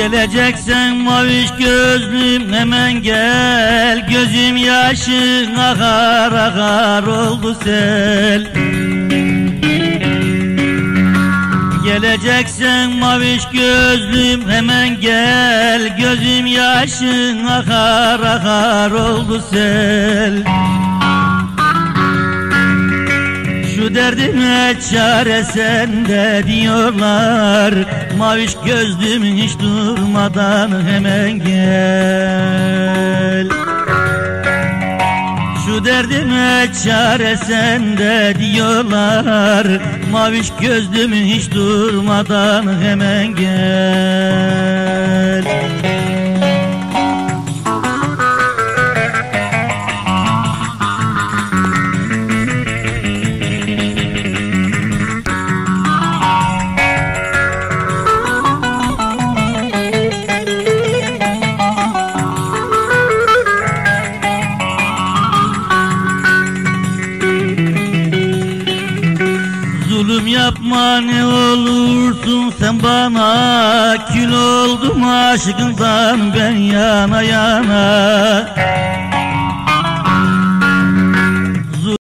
Geleceksen maviş gözlüm hemen gel. Gözüm yaşın akar akar oldu sel. Geleceksen maviş gözlüm hemen gel. Gözüm yaşın akar akar oldu sel Şu derdime çare sende diyorlar. Maviş gözlüm hiç durmadan hemen gel. Şu derdime çare sende diyorlar. Maviş gözlüm hiç durmadan hemen gel Zulüm yapma ne olursun sen bana Kül oldum aşkından ben yana yana